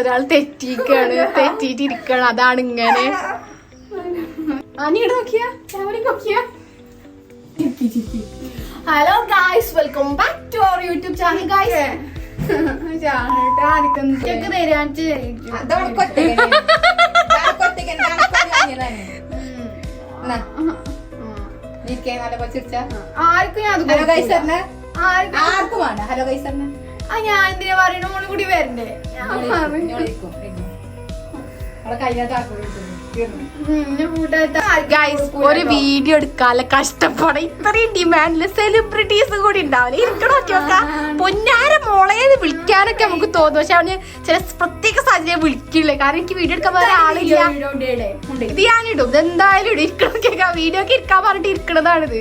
ഒരാൾ തെറ്റിക്കാണ്. തെറ്റിട്ടിരിക്കണം. അതാണ് ഇങ്ങനെ. അനിയുടെ നോക്കിയാ? Camera Nokia? Hello guys welcome back to our YouTube channel guys. ആർക്കും ആർക്കും വേണ്ട. ഹലോ ഗൈസ് ആ ഞാൻ എന്തിനാ പറയണ മോൾ കൂടി വരണ്ടേ? ഒരു വീഡിയോ എടുക്കാനുള്ള കഷ്ടപ്പാട്. ഇത്രയും ഡിമാൻഡിൽ സെലിബ്രിറ്റീസ് കൂടി ഉണ്ടാവില്ല? ഇരിക്കണോ? നോക്ക പൊന്നാര മോളെ വിളിക്കാനൊക്കെ നമുക്ക് തോന്നും. പക്ഷെ അവന് ചില പ്രത്യേക സാഹചര്യം വിളിക്കില്ലേ. കാരണം എനിക്ക് വീഡിയോ എടുക്കാൻ വേറെ ആളില്ല. ഇത് ഞാനിടും. ഇതെന്തായാലും ഇടും. ഇരിക്കണോക്കെ വീഡിയോ ഒക്കെ ഇരിക്കാൻ പറഞ്ഞിട്ട് ഇരിക്കണതാണിത്.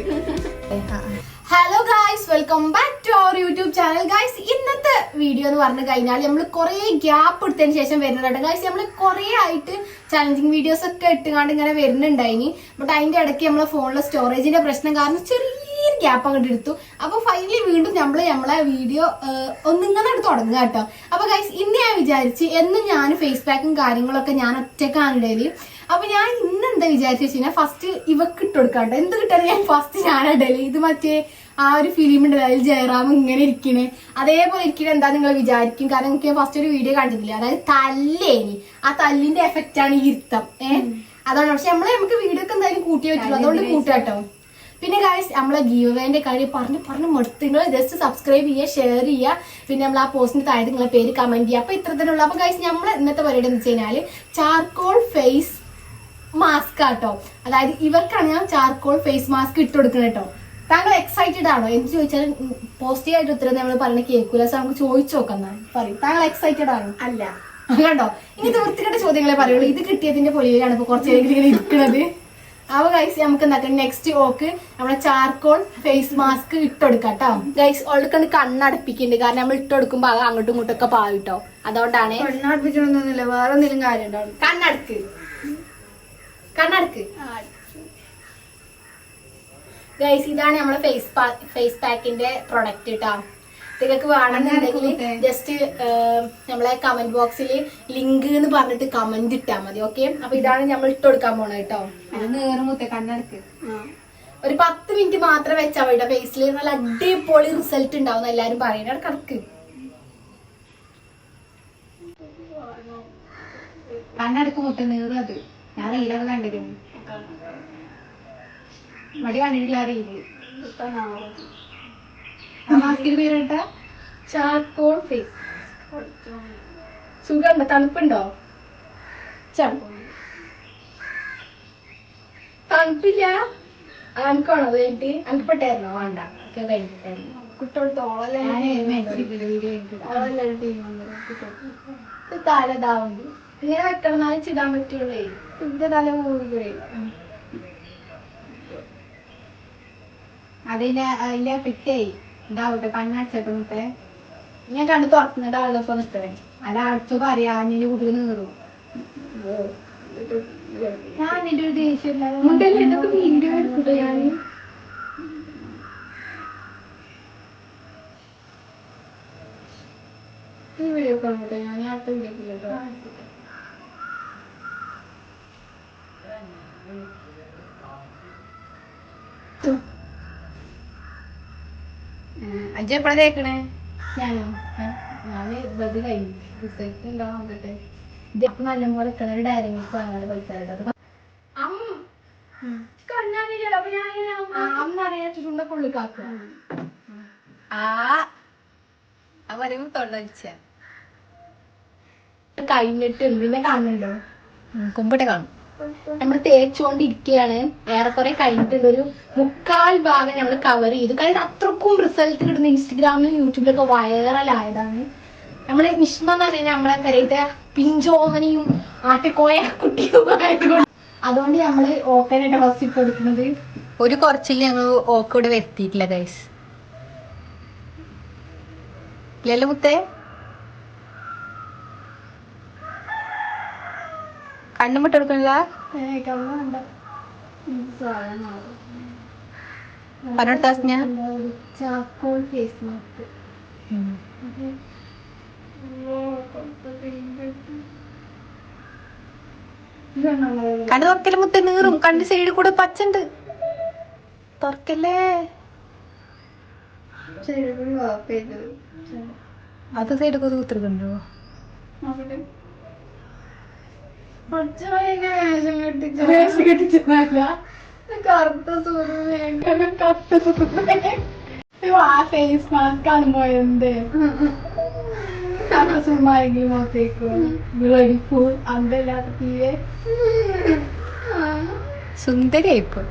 Hello guys welcome back to our YouTube channel guys ഇന്നത്തെ വീഡിയോ എന്ന് പറഞ്ഞു കഴിഞ്ഞാൽ നമ്മൾ കുറേ ഗ്യാപ്പ് എടുത്തതിന് ശേഷം വരുന്നുണ്ട് ഗായ്സ് നമ്മൾ കുറേ ആയിട്ട് ചലഞ്ചിങ് വീഡിയോസ് ഒക്കെ ഇട്ടുകൊണ്ട് ഇങ്ങനെ വരുന്നുണ്ടായിനി. ബട്ട് അതിന്റെ ഇടയ്ക്ക് നമ്മളെ ഫോണിലെ സ്റ്റോറേജിന്റെ പ്രശ്നം കാരണം ചെറിയൊരു ഗ്യാപ്പ് അങ്ങോട്ട് എടുത്തു. അപ്പൊ ഫൈനലി വീണ്ടും നമ്മൾ നമ്മളെ വീഡിയോ ഒന്നിങ്ങനെ തുടങ്ങുക കേട്ടോ. അപ്പൊ ഗൈസ് ഇന്ന് ഞാൻ വിചാരിച്ച് എന്നും ഞാൻ ഫേസ് പാക്കും കാര്യങ്ങളൊക്കെ ഞാൻ ഒറ്റക്കാണ് ഡെയിലി അപ്പൊ ഞാൻ ഇന്ന് എന്താ വിചാരിച്ചു വെച്ചാൽ ഫസ്റ്റ് ഇവക്ക് ഇട്ട് കൊടുക്കാട്ടോ എന്ത് കിട്ടാൻ ഞാൻ ഫസ്റ്റ് ഞാൻ ഇടൽ? ഇത് മറ്റേ ആ ഒരു ഫിലിം ഉണ്ട്. അതായത് ജയറാം ഇങ്ങനെ ഇരിക്കണേ. അതേപോലെ ഇരിക്കണ എന്താ നിങ്ങൾ വിചാരിക്കും? കാരണം എനിക്ക് ഫസ്റ്റ് ഒരു വീഡിയോ കണ്ടിട്ടില്ല. അതായത് തല്ലേ ആ തല്ലിന്റെ എഫക്റ്റ് ആണ് ഈ ഇരുത്തം. ഏഹ് അതാണ്. പക്ഷെ നമ്മളെ നമുക്ക് വീഡിയോ ഒക്കെ എന്തായാലും കൂട്ടിയേ പറ്റുള്ളൂ. അതുകൊണ്ട് കൂട്ടാട്ടോ പിന്നെ ഗായ്സ് നമ്മളെ ഗീവേന്റെ കാര്യം പറഞ്ഞ് പറഞ്ഞ് മടുത്ത് നിങ്ങൾ ജസ്റ്റ് സബ്സ്ക്രൈബ് ചെയ്യുക ഷെയർ ചെയ്യുക. പിന്നെ നമ്മൾ ആ പോസ്റ്റിന് താഴെ നിങ്ങളെ പേര് കമന്റ് ചെയ്യുക. അപ്പൊ ഇത്ര തന്നെ ഉള്ളൂ. അപ്പൊ ഗായ്സ് നമ്മൾ ഇന്നത്തെ പരിപാടി എന്ന് വെച്ച് കഴിഞ്ഞാൽ ചാർക്കോൾ ഫേസ് മാസ്ക് ആട്ടോ അതായത് ഇവർക്കാണ് ഞാൻ ചാർക്കോൾ ഫേസ് മാസ്ക് ഇട്ട് കൊടുക്കുന്നത് കേട്ടോ. താങ്കൾ എക്സൈറ്റഡ് ആണോ? എന്ത് ചോദിച്ചാലും പോസിറ്റീവ് ആയിട്ട് ഉത്തരം നമ്മൾ പറഞ്ഞ കേൾക്കൂല. സോ നമുക്ക് ചോദിച്ചു നോക്കാം പറയും. താങ്കൾ എക്സൈറ്റഡ് ആണോ? അല്ല. കണ്ടോ? ഇങ്ങനത്തെ വൃത്തികെട്ട ചോദ്യങ്ങളെ പറയുള്ളൂ. ഇത് കിട്ടിയതിന്റെ പൊലിയിലാണ് ഇപ്പൊ കുറച്ച് ഇങ്ങനെ ഇരിക്കുന്നത് അവ ഗൈസ് നമുക്ക് എന്താക്കാം? നെക്സ്റ്റ് ഓക്ക് നമ്മുടെ ചാർക്കോൾ ഫേസ് മാസ്ക് ഇട്ടെടുക്കാം കേട്ടോ ഗൈസ് ഓൾക്കണ്ട് കണ്ണടപ്പിക്കുന്നുണ്ട് കാരണം നമ്മൾ ഇട്ടെടുക്കുമ്പോ അത് അങ്ങോട്ടും ഇങ്ങോട്ടും ഒക്കെ പാവിട്ടോ. അതുകൊണ്ടാണ് പെണ്ണടുപ്പിച്ചൊന്നുമില്ല വേറെ എന്തെങ്കിലും കാര്യം ഉണ്ടാവും കണ്ണടക്ക്. കണ്ണടക്ക് ഗൈസ് ഇതാണ് നമ്മുടെ ഫേസ് ഫേസ് പാക്കിന്റെ പ്രൊഡക്റ്റ് കേട്ടോ ഇതൊക്കെ വേണമെന്നുണ്ടെങ്കിൽ ജസ്റ്റ് നമ്മളെ കമന്റ് ബോക്സിൽ ലിങ്ക് എന്ന് പറഞ്ഞിട്ട് കമന്റ് ഇട്ടാ മതി ഓക്കെ അപ്പൊ ഇതാണ് നമ്മൾ ഇട്ട് കൊടുക്കാൻ പോണത് കേട്ടോ കണ്ണടക്ക്. ഒരു പത്ത് മിനിറ്റ് മാത്രം വെച്ചാൽ മതി ഫേസിൽ നല്ല അടിപൊളി റിസൾട്ട് ഉണ്ടാവും എല്ലാരും പറയുന്നത് കണക്ക്. കണ്ണടക്ക് മുട്ട നീറത് ഞാൻ റീലൊക്കെ കണ്ടിരുന്നു മടി കണ്ടിട്ടില്ല റീൽ ആ മാസ്കിന്റെ പേരിട്ട ചാർക്കോൾ ഫേസ്. സുഖമുണ്ടോ തണുപ്പുണ്ടോ? തണുപ്പില്ല. അനക്കാണോ വേണ്ടി കഴിഞ്ഞിട്ട്? അനക്കപ്പെട്ടായിരുന്നോ വേണ്ട. ഒക്കെ കഴിഞ്ഞിട്ടായിരുന്നു. തല ഇതാവുണ്ട് ഇങ്ങനെ വെക്കണം. എന്നാലും ചിടാൻ പറ്റുള്ളേ. എന്റെ തല മൂടി അതിന്റെ അതിന്റെ ഫിറ്റേ ഉണ്ടാവട്ടെ കണ്ണടച്ചിട്ട് മുത്തേ. ഞാൻ കണ്ട് തുറന്നിട്ട് ആളിപ്പോ നിൽക്കണേ. അല്ല അടച്ചു പറയാ ഞാൻ കൂടുതൽ നീറും ഞാൻ നിന്റെ ഒരു ദേഷ്യം മുണ്ടല്ലേ ഇതൊക്കെ വീഡിയോ എടുക്കട്ടെ ഞാൻ ഈ വീഡിയോ കാണട്ടെ ഞാൻ അടുത്ത വീഡിയോ അജ്ജ എപ്പോഴാ തേക്കണേ? ഞാനോ കഴിഞ്ഞു. റിസൾട്ട് ഉണ്ടോ നോക്കട്ടെ. ഡയറി മിൽക്ക് പൈസ കഴിഞ്ഞിട്ട് പിന്നെ കാണുന്നുണ്ടോ? കുമ്പിട്ട് കാണും. നമ്മൾ തേച്ചുകൊണ്ടിരിക്കുകയാണ് ഏറെക്കുറെ കഴിഞ്ഞിട്ടുണ്ട്. ഒരു മുക്കാൽ ഭാഗം നമ്മൾ കവർ ചെയ്തു. കാരണം അത്രക്കും റിസൾട്ട് കിട്ടുന്ന ഇൻസ്റ്റഗ്രാമിലും യൂട്യൂബിലൊക്കെ വൈറലായതാണ് നമ്മളെ നിഷ്മ എന്ന് പറയുന്നത് നമ്മളെ കരയത്തെ പിഞ്ചോമനിയും ആട്ടിക്കോയ കുട്ടിയും അതുകൊണ്ട് നമ്മൾ ഓപ്പൺ ആയിട്ട് ഫസ്റ്റ് ഇപ്പൊ എടുക്കുന്നത് ഒരു കുറച്ചിൽ ഞങ്ങൾ ഓക്കോട് വരുത്തിയിട്ടില്ല ഗൈസ് ഇല്ലല്ലോ മുത്തേ കണ്ണും വിട്ട് കൊടുക്കണില്ല പറഞ്ഞോട്ടാ ഞാൻ ചാക്കോൾ ഫേസ് മാസ്ക് കണ്ണ് തുറക്കൽ മുത്ത നീറും. കണ്ണ് സൈഡിൽ കൂടെ പച്ചണ്ട്. തുറക്കല്ലേ? അത് സൈഡ് കൂടെ കുത്തിരിക്കണ്ടോ? ഫേസ് മാസ്ക് കാണുമ്പോ എന്ത് സുമാരെങ്കിലും മുഖത്തേക്കും ബ്ലഡിഫുൾ അന്തല്ലാത്ത തീരെ. സുന്ദരിയായിപ്പോ.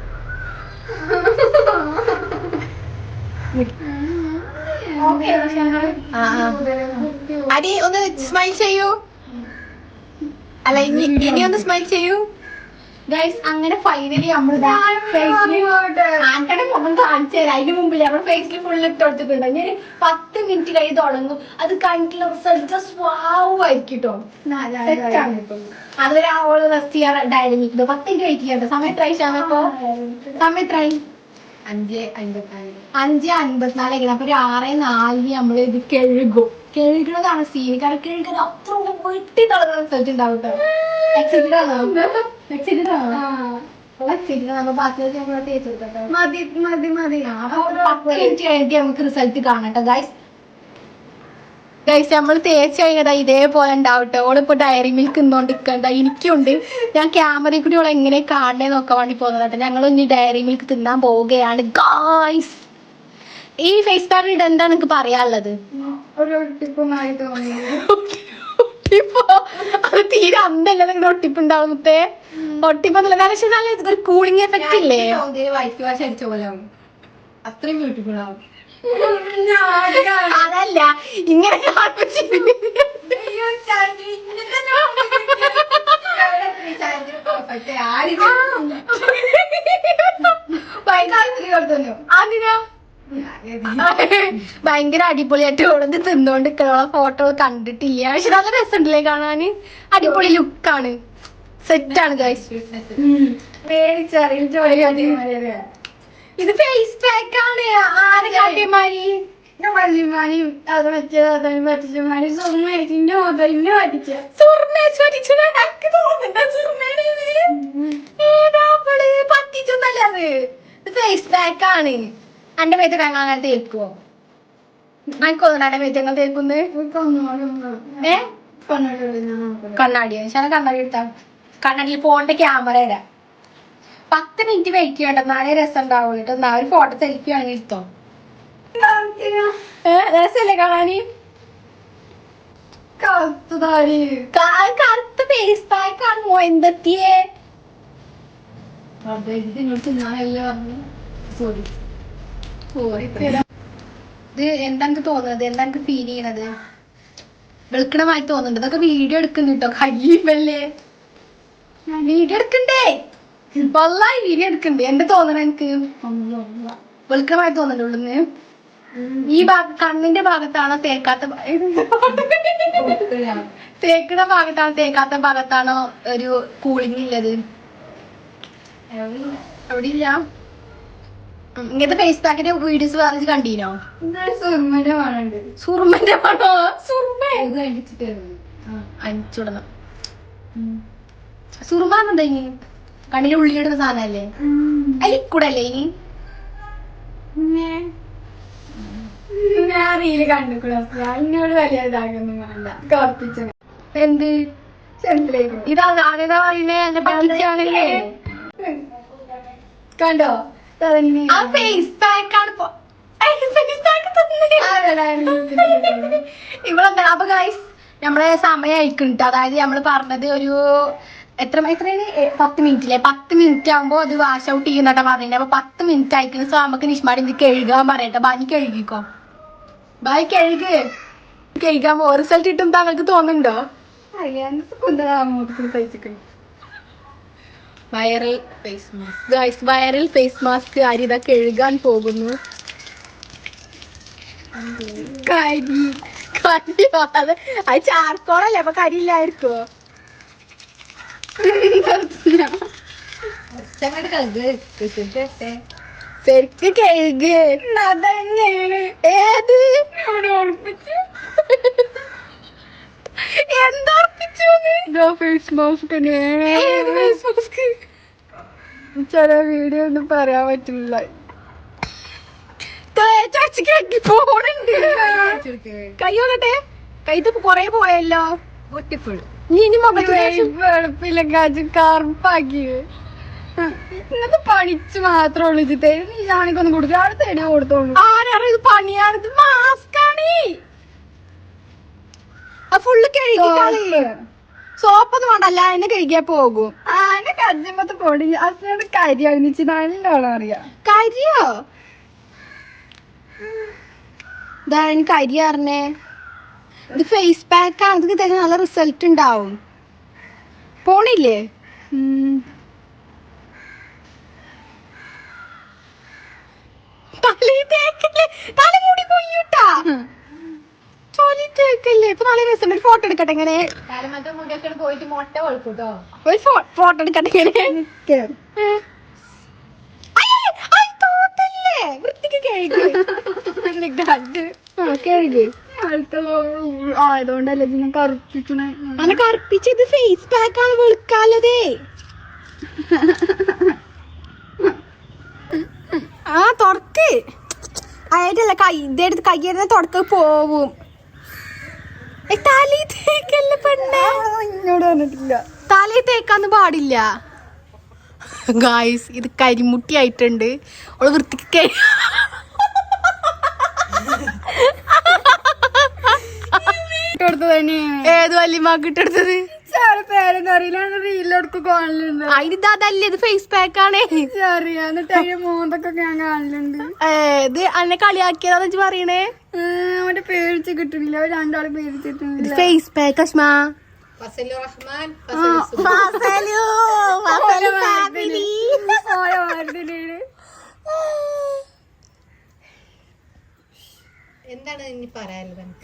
അടി ഒന്ന് സ്മൈൽ ചെയ്യൂ. അല്ല ഇനി ഇനി ഒന്ന് സ്മൈൽ ചെയ്യൂ. ഗൈസ് അങ്ങനെ ഫൈനലി നമ്മൾ ആന്റണി മുഖം കാണിച്ചു തരാം. അതിന് മുമ്പിൽ നമ്മൾ ഫേസിൽ ഫുൾ ഇട്ട് കൊടുത്തിട്ടുണ്ട്. ഞാൻ പത്ത് മിനിറ്റ് കഴിഞ്ഞ് തുടങ്ങും അത് കണ്ടിട്ടുള്ള റിസൾട്ട് സ്വാവായിരിക്കും കേട്ടോ അതൊരു ഓൾ റെസ്റ്റ് ചെയ്യാൻ ഡയറി മിൽക്ക് പത്ത് മിനിറ്റ് വെയിറ്റ് ചെയ്യണ്ട സമയം എത്ര സമയം എത്രയായി? അഞ്ച് അൻപത്തിനാല്. അഞ്ച് അൻപത്തിനാല് അപ്പൊ ഒരു ആറ് നാലിന് നമ്മൾ ഇത് കഴുകും കഴുകണതാണ് സീൻ കാരണം അത്ര വെട്ടി തുടങ്ങുന്ന റിസൾട്ട് ഉണ്ടാവും മതി മതി മതി. നമുക്ക് റിസൾട്ട് കാണട്ടോ ഗൈസ് ഗൈസ് നമ്മൾ തേച്ച് കഴിഞ്ഞതാ ഇതേപോലെ ഉണ്ടാവട്ടെ ഓളിപ്പോ ഡയറി മിൽക്ക് തിന്നോണ്ടിരിക്കണ്ട. എനിക്കുണ്ട്. ഞാൻ ക്യാമറയിൽ കൂടി ഓളെ എങ്ങനെ കാണണേ നോക്കാൻ വേണ്ടി പോകുന്നതാട്ടെ ഞങ്ങൾ ഇനി ഡയറി മിൽക്ക് തിന്നാൻ പോവുകയാണ് ഗായ്സ് ഈ ഫേസ് ഇട എന്താണ് എനിക്ക് പറയാനുള്ളത്? ഒരു ഒട്ടിപ്പോ അത് തീരെ അന്തല്ല നിങ്ങളുടെ ഒട്ടിപ്പുണ്ടാവും മുത്തേ. ഒട്ടിപ്പൊന്നുമില്ല. കാരണം പക്ഷെ നല്ല ഒരു കൂളിംഗ് എഫക്റ്റ് ഇല്ലേ? വൈറ്റ് വാഷ് അടിച്ച പോലെ. ആവും അത്രയും ബ്യൂട്ടിഫുൾ ആവും. അതല്ല ഇങ്ങനെ. അതിനാ ഭയങ്കര അടിപൊളിയായിട്ട് ഓളത് തിന്നോണ്ട് നിക്കണോളെ ഫോട്ടോ കണ്ടിട്ടില്ല. പക്ഷെ നല്ല രസമുണ്ടല്ലേ കാണാന്? അടിപൊളി ലുക്കാണ് സെറ്റാണ് ഇത് ഫേസ് പാക്ക് ആണ്. ആരെ കാട്ടിയമാരി? ാണ് അത് മൊബൈലിന് പറ്റിച്ച സുർമേച്ച് പറ്റിച്ചത്. പറ്റിച്ചൊന്നല്ല അത്. ഫേസ് പാക്ക് ആണ്. എന്റെ മേത്ത് അങ്ങനെ തേക്കുവോ? എനിക്ക് തോന്നുന്നു എന്റെ മേത്ത് ഞങ്ങൾ തേക്കുന്ന്. ഏ? കണ്ണാടി ശാല കണ്ണാടി എടുത്താ. കണ്ണാടിയിൽ പോണ്ട ക്യാമറ ഇടാം പത്ത് മിനിറ്റ് വെയിറ്റ് ചെയ്യണ്ട നാളെ രസം ഉണ്ടാവുള്ളൂ കേട്ടോ. എന്നാ ഒരു ഫോട്ടോ സെൽഫി ആണെങ്കിൽ എടുത്തോ. രസല്ലേ കാണാന്? കറുത്ത ഫേസ് പാക്ക് ആണ്? എന്തെത്തിയേ? ഇത് എന്താ തോന്നുന്നത്? എന്താ എനിക്ക് ഫീൽ ചെയ്യണത്? വെളുക്കണമായി തോന്നുന്നുണ്ട്. ഇതൊക്കെ വീഡിയോ എടുക്കുന്നു കേട്ടോ കയ്യല്ലേ വീഡിയോ എടുക്കണ്ടേ? വല്ലായി വീഡിയോ എടുക്കണ്ടേ എന്താ തോന്നണ എനിക്ക് വെളുക്കണമായി തോന്നുന്നുണ്ട് ഉള്ളിന്ന്. ഈ ഭാഗ കണ്ണിന്റെ ഭാഗത്താണോ തേക്കാത്ത തേക്കണ ഭാഗത്താണോ തേക്കാത്ത ഭാഗത്താണോ ഒരു കൂളിംഗ് ഉള്ളത്? എവിടെ ഇല്ല ഉം, ഇങ്ങനത്തെ ഫേസ് പാക്കിന്റെ വീഡിയോസ് പറഞ്ഞ് കണ്ടീനോ? സുർമന്റെ പണോ അടിച്ചിട്ട് അഞ്ചുടണം സുറുമ എന്താ ഇനി? ഉള്ളിലിടുന്ന സാധനല്ലേ? അലിക്കൂടല്ലേ ഇനി? ഞാൻ റീൽ കണ്ടുകൂടാ എന്നോട് വലിയ ഇതാകൊന്നും വേണ്ട. കറപ്പിച്ച എന്ത്? ഇതാ പറയുന്നേ കണ്ടോ? ഇവളെന്താ അപ്പൊ ഗൈസ് നമ്മളെ സമയം അയക്കുന്നുണ്ട് അതായത് നമ്മൾ പറഞ്ഞത് ഒരു എത്ര എത്രയാണ്? പത്ത് മിനിറ്റ് മിനിറ്റിലെ പത്ത് മിനിറ്റ് ആകുമ്പോ അത് വാഷ് ഔട്ട് ചെയ്യുന്നട്ടാ പറഞ്ഞത് അപ്പൊ പത്ത് മിനിറ്റ് അയക്കുന്ന സോ നമുക്ക് നിഷ്മാടി ഇത് കഴുകാൻ പറയട്ടെ. ബാനി കഴുകിക്കോ. ബായ് കഴുക്. കഴുകാൻ റിസൾട്ട് കിട്ടും താങ്കൾക്ക് തോന്നുന്നുണ്ടോ? Viral face mask guys viral face mask Aritha കഴുകാൻ പോകുന്നു. കരി കരി അത് അത് ചാർക്കോളല്ലേ? അപ്പൊ കരിയില്ലായിരിക്കോ? ശരിക്ക് കഴുക്. ഏത്? എന്താ ഫേസ് മാസ്ക്? ചില വീഡിയോ ഒന്നും പറയാൻ പറ്റില്ല. കെട്ടി പോണുണ്ട്. കൊറേ പോയല്ലോ. നീ ഇനി വെളുപ്പില്ല കാജ് കറുപ്പാക്കി. ഇന്നത്തെ പണിച്ച് മാത്രമേ ഉള്ളൂ. ഇത് തരും നീ ഞാനൊക്കെ കൊടുക്കുക അവിടെ തേടി കൊടുത്തോളൂ. ആരാണ് ഇത് പണിയാണ് ഇത് മാസ്ക് ആണ്. ഫുള്ള് കഴുകി സോപ്പൊന്നും വേണ്ടല്ല എന്നെ കഴുകിയാ പോകും. അതിനെ കജ്ജമ്പത്തെ പൊടി. അച്ഛനോട് കരി അണിച്ച് നല്ലോണം അറിയാം. കരിയോ? ഇതാ എനിക്ക് കരി അറിഞ്ഞേ ഇത് ഫേസ് പാക്ക് ആണ്. ഇത് തേക്കാൻ നല്ല റിസൾട്ട് ഉണ്ടാവും. പോണില്ലേ? തലയിൽ തേക്കല്ലേ തലമുടി കൊയ്യൂട്ടാ ചോലി തേക്കല്ലേ ഒരു ഫോട്ടോ എടുക്കട്ടെ എങ്ങനെ? പോയിട്ട് മുട്ട കൊഴുക്കൂട്ടോ? ഒരു ഫോട്ടോ എടുക്കട്ടെ തോത്തല്ലേ? വൃത്തിക്ക് കഴുകി. ആയതുകൊണ്ടല്ലേ പിന്നെ കറുപ്പിക്കണേ അങ്ങനെ കറുപ്പിച്ച് ഇത് ഫേസ് പാക്ക് ആണ് വെളുക്കാലതേ ആ തുറക്ക് ആയിട്ടല്ല കൈ ഇതെടുത്ത് എടുത്ത് തുടക്ക പോവും. തലി തേക്കല്ലേ പെണ്ണേ? എന്നോട് പറഞ്ഞിട്ടില്ല തലേ തേക്കാന്ന് പാടില്ല. ഗായ്സ് ഇത് കരിമുട്ടി ആയിട്ടുണ്ട്. അവൾ വൃത്തിക്ക് കെ- കൊടുത്തു തന്നെ ഏത് വല്യമാക്ക് ഇട്ടെടുത്തത്? അതല്ലേ ഇത് ഫേസ് പാക്ക് ആണ്. ഇത് കളിയാക്കിയതാന്ന് വെച്ച് പറയണേ. അവന്റെ പേരിച്ച് കിട്ടുന്നില്ല. അവർ രണ്ടാളെ പേരിച്ചിട്ടില്ല ഫേസ് പാക്ക് അഷ്മാ.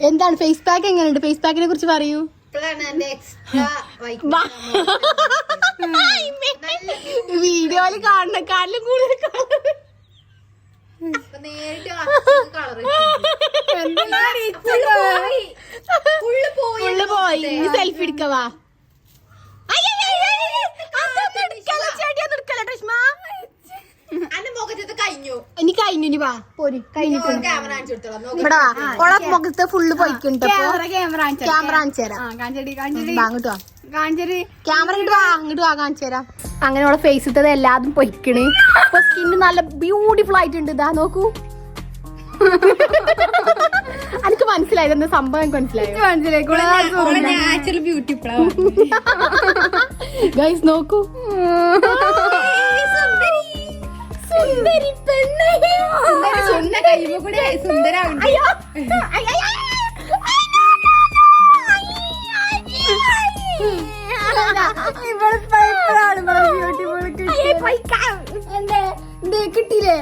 എന്താണ് ഫേസ് പാക്ക് എങ്ങനെയുണ്ട്? ഫേസ് പാക്കിനെ കുറിച്ച് പറയൂ. വീഡിയോയിൽ കാണുന്ന കാലിലും കൂടുതൽ സെൽഫി എടുക്കവാ ഇനി കഴിഞ്ഞു ഇനി വാ പോരി മുഖത്ത് ഫുള്ള് പോയിക്കുണ്ട് ക്യാമറ കാണിച്ചു തരാം അങ്ങോട്ട് വാ ക്യാമറ ഇങ്ങോട്ട് വാ അങ്ങോട്ട് വാ കാണിച്ചു തരാം. അങ്ങനെ അവളെ ഫേസ് ഇട്ടത് എല്ലാതും പൊയ്ക്കണ്. ഇപ്പൊ സ്കിന്ന് നല്ല ബ്യൂട്ടിഫുൾ ആയിട്ടുണ്ട്. ഇതാ നോക്കൂ. എനിക്ക് മനസ്സിലായത് എന്താ സംഭവം? എനിക്ക് മനസ്സിലായി? മനസ്സിലായി. ബ്യൂട്ടി ഗൈസ് നോക്കൂ. സുന്ദരി. പെണ്ണേ. സ്വന്തം കഴിയുമ്പോ കൂടെ സുന്ദരാവുണ്ട്. അയ്യോ അയ്യ, അയ്യ, അയ്യ, കിട്ടിയില്ലേ?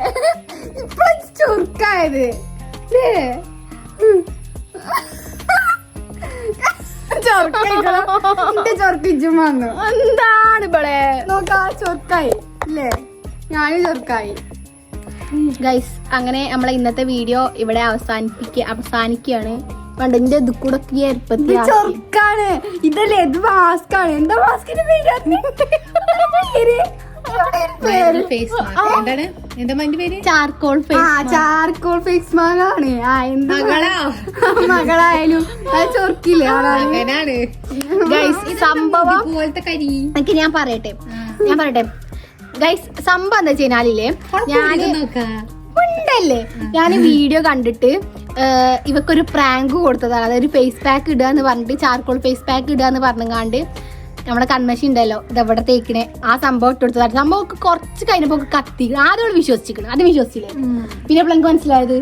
ഇപ്പൊ ചുരുക്കായത് ചൊർക്കിച്ചും വന്നു. എന്താണ് ഇവളെ? നോക്കാ ചൊർക്കായി അല്ലേ ഞാനും ചൊർക്കായി ഗൈസ് അങ്ങനെ നമ്മളെ ഇന്നത്തെ വീഡിയോ ഇവിടെ അവസാനിപ്പിക്ക അവസാനിക്കുകയാണ്. പണ്ട് എന്റെ ഇത് കൂടെ ചൊർക്കാണ് ഇതല്ലേ ഇത് മാസ്ക് ആണ്. എന്താ മാസ്കിന്റെ പേര്? ചാർക്കോൾ ചാർക്കോൾ ഫേസ് മാഗാണ് ആ എന്ത് മകളാ. മകളായാലും അത് ചൊർക്കില്ലേ സംഭവം കരി. എനിക്ക് ഞാൻ പറയട്ടെ. ഞാൻ പറയട്ടെ. ഗൈസ് സംഭവം എന്താ വെച്ചാലില്ലേ ഞാൻ ഉണ്ടല്ലേ? ഞാൻ വീഡിയോ കണ്ടിട്ട് ഇവക്കൊരു പ്രാങ്ക് കൊടുത്തതാണ്. അതായത് ഫേസ് പാക്ക് ഇടുക എന്ന് പറഞ്ഞിട്ട് ചാർക്കോൾ ഫേസ് പാക്ക് ഇടുക എന്ന് പറഞ്ഞങ്ങാണ്ട് നമ്മുടെ കൺമശി ഉണ്ടല്ലോ ഇതെവിടെ തേക്കണേ? ആ സംഭവം ഇട്ട് കൊടുത്തതാണ്. സംഭവം ഒക്കെ കുറച്ച് കഴിഞ്ഞപ്പോ കത്തി. ആദ്യം അവൾ വിശ്വസിച്ചിക്കണം അത് വിശ്വസിച്ചില്ലേ? പിന്നെ അപ്പോൾ എനിക്ക് മനസ്സിലായത്?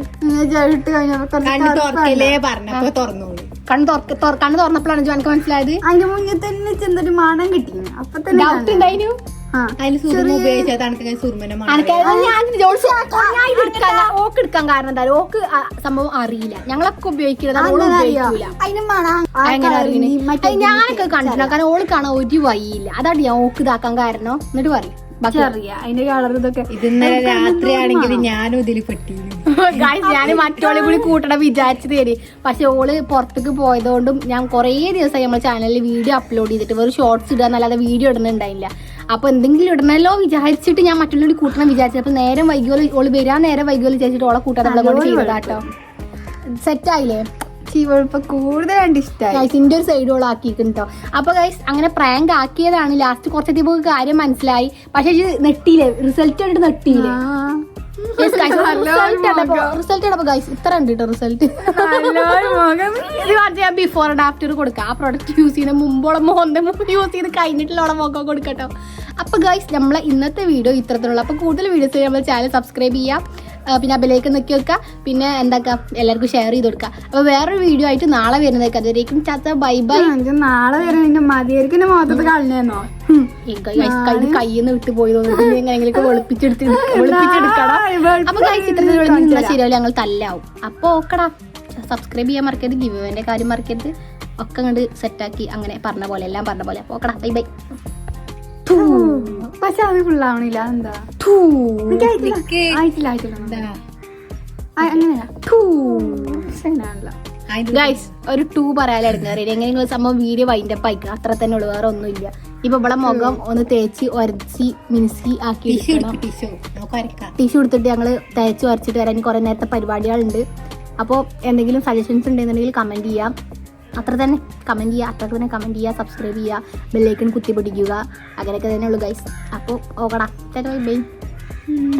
കണ്ണു തുറക്ക തുറ- കണ്ണ് തുറന്നപ്പോഴാണ് എനിക്ക് മനസ്സിലായത്? അതിന്റെ മുന്നേ തന്നെ ചെന്നൊരു മണം കിട്ടി അപ്പൊ തന്നെ ഡൗട്ട് ഉണ്ടായിരുന്നു അതിൽ സുർമ ഉപയോഗിച്ചാൽ തണുക്ക് ഞാൻ സുർമനെ അനക്ക് ഞാൻ ജോൾസ് ഞാൻ ഓക്ക് എടുക്കാൻ കാരണം എന്താ? ഓക്ക് സംഭവം അറിയില്ല. ഞങ്ങളൊക്കെ ഉപയോഗിക്കുന്നത് ഞാനൊക്കെ കണ്ടിട്ടുണ്ട് കാരണം ഓൾ കാണാൻ ഒരു വഴിയില്ല. അതാണ് ഞാൻ ഓക്ക് ഇതാക്കാൻ കാരണം. എന്നിട്ട് പറയും. ഇന്നലെ രാത്രിയാണെങ്കിൽ ഞാനും ഇതിൽ പെട്ടിരുന്നു ഗായ്സ് ഞാൻ മറ്റോളെ കൂടി കൂട്ടണം വിചാരിച്ചു തരി പക്ഷെ ഓൾ പുറത്തേക്ക് പോയതുകൊണ്ടും ഞാൻ കുറേ ദിവസമായി നമ്മുടെ ചാനലിൽ വീഡിയോ അപ്ലോഡ് ചെയ്തിട്ട് വെറും ഷോർട്സ് ഇടുക എന്നല്ലാതെ വീഡിയോ ഇടുന്നുണ്ടായില്ല. അപ്പൊ എന്തെങ്കിലും ഇടണല്ലോ വിചാരിച്ചിട്ട് ഞാൻ മറ്റുള്ളവർ കൂട്ടണം വിചാരിച്ചത്. അപ്പോൾ നേരം വൈകിയോൽ ഓൾ വരാൻ നേരം വൈകിയോൽ വിചാരിച്ചിട്ട് ഓളെ കൂട്ടാൻ നമ്മളെ കൂടെ ചെയ്തതാട്ടോ. സെറ്റ് ആയില്ലേ? ചീവളിപ്പ കൂടുതൽ കണ്ട് ഇഷ്ടമായി ഗൈസ് ഇന്റെ ഒരു സൈഡ് ഓൾ ആക്കിയിട്ടോ അപ്പൊ ഗൈസ് അങ്ങനെ പ്രാങ്ക് ആക്കിയതാണ്. ലാസ്റ്റ് കുറച്ചധികം കാര്യം മനസ്സിലായി. പക്ഷെ ഇത് നെട്ടിയില്ലേ? റിസൾട്ട് കണ്ടിട്ട് നെട്ടിയില്ലേ? റിസൾട്ട് കണ്ടപ്പോ ഗൈസ് ഇത്ര ഉണ്ട് കേട്ടോ റിസൾട്ട് ഇത് ഞാൻ ബിഫോർ ആൻഡ് ആഫ്റ്റർ കൊടുക്കാം. ആ പ്രൊഡക്റ്റ് യൂസ് ചെയ്യുന്ന മുമ്പോളം മോന്റെ യൂസ് ചെയ്ത് കഴിഞ്ഞിട്ടുള്ള മുഖം കൊടുക്കട്ടോ. അപ്പൊ ഗൈസ് നമ്മളെ ഇന്നത്തെ വീഡിയോ ഇത്തരത്തിലുള്ള അപ്പൊ കൂടുതൽ വീഡിയോസ് നമ്മൾ ചാനൽ സബ്സ്ക്രൈബ് ചെയ്യാം. ആ, പിന്നെ ബെലേക്ക് നിൽക്കി വെക്കുക പിന്നെ എന്താക്കുക എല്ലാവർക്കും ഷെയർ ചെയ്ത് കൊടുക്കുക അപ്പൊ വേറൊരു വീഡിയോ ആയിട്ട് നാളെ വരുന്നേക്ക് അതുവരേക്കും ചാത്ത ബൈ ബൈ നാളെ വരുന്നതിന്റെ മതിയായിരിക്കും. മുഖത്ത് കളഞ്ഞോ നിന്ന് വിട്ടു പോയി തോന്നുന്നു. എങ്ങനെയെങ്കിലും വെളുപ്പിച്ചെടുത്ത് വെളുപ്പിച്ചെടുക്കണം അപ്പൊ കഴിച്ച് ഇത്ര ശരിയാവില്ല ഞങ്ങൾ തല്ലാവും. അപ്പൊ ഓക്കടാ. സബ്സ്ക്രൈബ് ചെയ്യാൻ മറക്കരുത്. ഗിവന്റെ കാര്യം മറക്കരുത്. ഒക്കെ അങ്ങോട്ട് സെറ്റാക്കി അങ്ങനെ പറഞ്ഞ പോലെ എല്ലാം പറഞ്ഞ പോലെ. അപ്പോൾ ഓക്കടാ. ബൈ ബൈ പക്ഷെ അത് ഫുള്ളാവണില്ല എന്താ ആയിട്ടില്ല ആയിട്ടില്ല. അങ്ങനെയാണല്ലോ ഗൈസ് ഒരു ടൂ പറയാൻ എങ്ങനെ നിങ്ങൾ സംഭവം വീഡിയോ വൈൻഡപ്പ് ആയിക്കുക അത്ര തന്നെ ഉള്ളു. വേറെ ഒന്നുമില്ല. ഇപ്പൊ ഇവിടെ മുഖം ഒന്ന് തേച്ച് ഒരച്ച് മിനുസി ആക്കി ടിഷ്യൂ എടുത്തിട്ട് ഞങ്ങൾ തേച്ച് ഉരച്ചിട്ട് വരാൻ കുറെ നേരത്തെ പരിപാടികളുണ്ട്. അപ്പോൾ എന്തെങ്കിലും സജഷൻസ് ഉണ്ടെന്നുണ്ടെങ്കിൽ കമന്റ് ചെയ്യാം. അത്ര തന്നെ കമന്റ് ചെയ്യുക. അത്ര തന്നെ കമന്റ് ചെയ്യുക. സബ്സ്ക്രൈബ് ചെയ്യുക. ബെല്ലൈക്കൺ കുത്തി പിടിക്കുക അങ്ങനെയൊക്കെ തന്നെ ഉള്ളൂ ഗൈസ് അപ്പോൾ ഓക്കടാ. ബൈ